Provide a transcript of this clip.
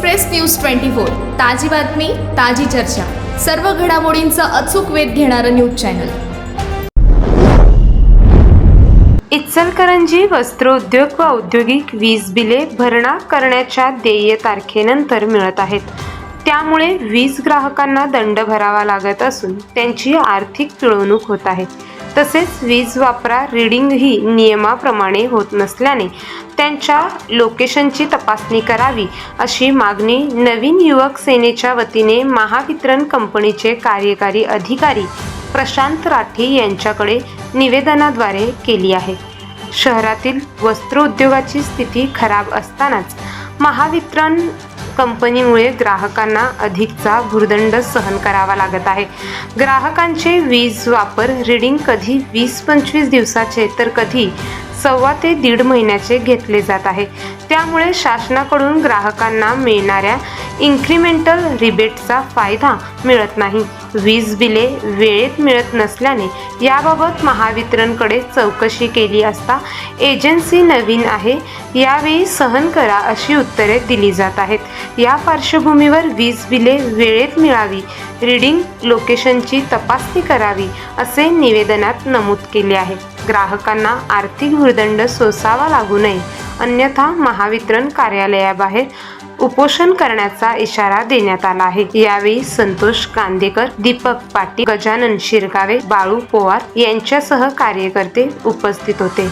Express news twenty four ताजी बातमी ताजी चर्चा. सर्व घडामोडींचा अचूक वेध घेणारं न्यूज चॅनल. इचलकरंजी वस्त्रोद्योग व औद्योगिक वीज बिले भरणा करण्याच्या देय तारखेनंतर मिळत आहेत. त्यामुळे वीज ग्राहकांना दंड भरावा लागत असून त्यांची आर्थिक पिळवणूक होत आहे. तसेच वीज वापरा रीडिंगही नियमाप्रमाणे होत नसल्याने त्यांच्या लोकेशनची तपासणी करावी अशी मागणी नवीन युवक सेनेच्या वतीने महावितरण कंपनीचे कार्यकारी अधिकारी प्रशांत राठी यांच्याकडे निवेदनाद्वारे केली आहे. शहरातील वस्त्रोद्योगाची स्थिती खराब असतानाच महावितरण कंपनीमुळे ग्राहकांना अधिकचा भुर्दंड सहन करावा लागत आहे. ग्राहकांचे वीज वापर रिडिंग कधी वीस पंचवीस दिवसाचे तर कधी सव्वा ते दीड महिन्याचे घेतले जात आहे. त्यामुळे शासनाकडून ग्राहकांना मिळणाऱ्या इन्क्रिमेंटल रिबेटचा फायदा मिळत नाही. वीज बिले वेळेत मिळत नसल्याने याबाबत महावितरणकडे चौकशी केली असता एजन्सी नवीन आहे यावेळी सहन करा अशी उत्तरे दिली जात आहेत. या पार्श्वभूमीवर वीज बिले वेळेत मिळावी रिडिंग लोकेशनची तपासणी करावी असे निवेदनात नमूद केले आहे. ग्राहकांना आर्थिक भूर्दंड सोसावा लागू नये. अन्यथा महावितरण कार्यालयाबाहेर उपोषण करण्याचा इशारा देण्यात आला आहे. यावेळी संतोष कांदेकर दीपक पाटील गजानन शिरगावे बाळू पोवार यांच्यासह कार्यकर्ते उपस्थित होते.